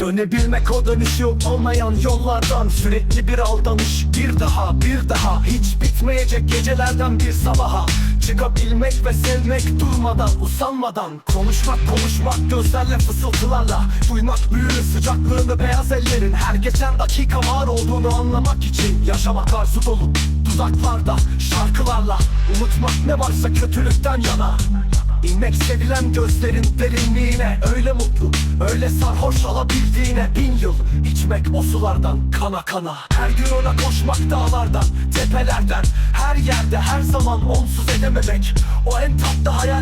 Dönebilmek o dönüşü olmayan yollardan Sürekli bir aldanış bir daha bir daha. Hiç bitmeyecek gecelerden bir sabaha. Çıkabilmek ve sevmek durmadan usanmadan. Konuşmak konuşmak gözlerle fısıltılarla. Duymak büyülü sıcaklığını beyaz ellerin. Her geçen dakika var olduğunu anlamak için. Yaşamak arzu dolu dudaklarda şarkılarla. Unutmak ne varsa kötülükten yana İnmek sevilen gözlerin derinliğine Öyle mutlu, öyle sarhoş olabildiğine. Bin yıl içmek o sulardan kana kana. Her gün ona koşmak dağlardan, tepelerden. Her yerde her zaman onsuz edememek. O en tatlı hayal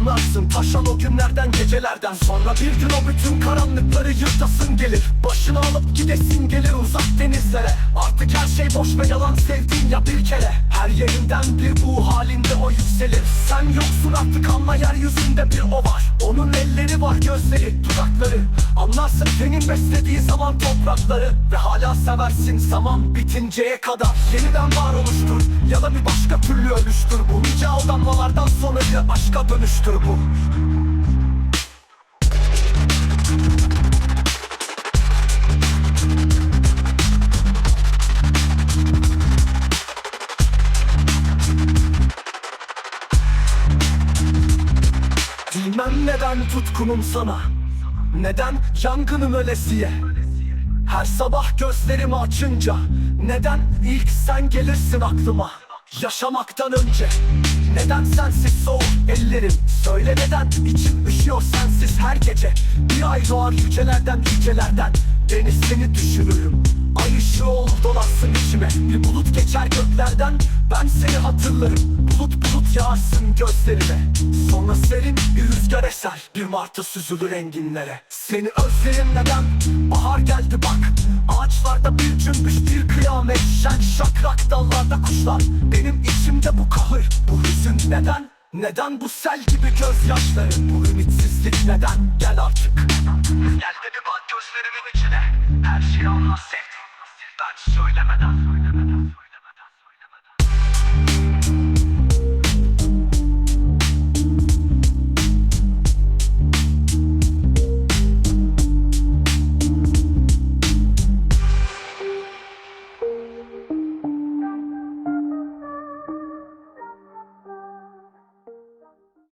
Anlarsın. Taşan o günlerden gecelerden Sonra bir gün o bütün karanlıkları yırtasın gelir. Başını alıp gidesin gelir uzak denizlere. Artık her şey boş ve yalan sevdiğin ya bir kere. Her yerinden bir bu halinde o yükselir. Sen yoksun artık anla yeryüzünde bir o var. Onun elleri var gözleri dudakları. Anlarsın senin beslediği zaman toprakları. Ve hala seversin zaman bitinceye kadar. Yeniden var oluştur ya da bir başka türlü ölüştür bu. Nice aldanmalardan sonra bir aşka dönüştür bu. Bilmem neden tutkunum sana. Neden yangınım ölesiye Her sabah gözlerimi açınca Neden ilk sen gelirsin aklıma? Yaşamaktan önce Neden sensiz soğuk ellerim? Söyle neden içim üşüyor sensiz her gece? Bir ay doğar yücelerden yücelerden Deniz seni düşünürüm Ay ışığı olur dolarsın içime. Bir bulut geçer göklerden Ben seni hatırlarım Yağarsın gözlerime Sonra serin bir rüzgar eser. Bir martı süzülür enginlere. Seni özlerim neden? Bahar geldi bak. Ağaçlarda bir cümbüş bir kıyamet. Şen şakrak dallarda kuşlar. Benim içimde bu kahır. Bu hüzün neden? Neden bu sel gibi gözyaşları? Bu ümitsizlik neden? Gel artık. Gel de bir bak gözlerimin içine. Her şeyi anlat sevdim. Ben söylemeden.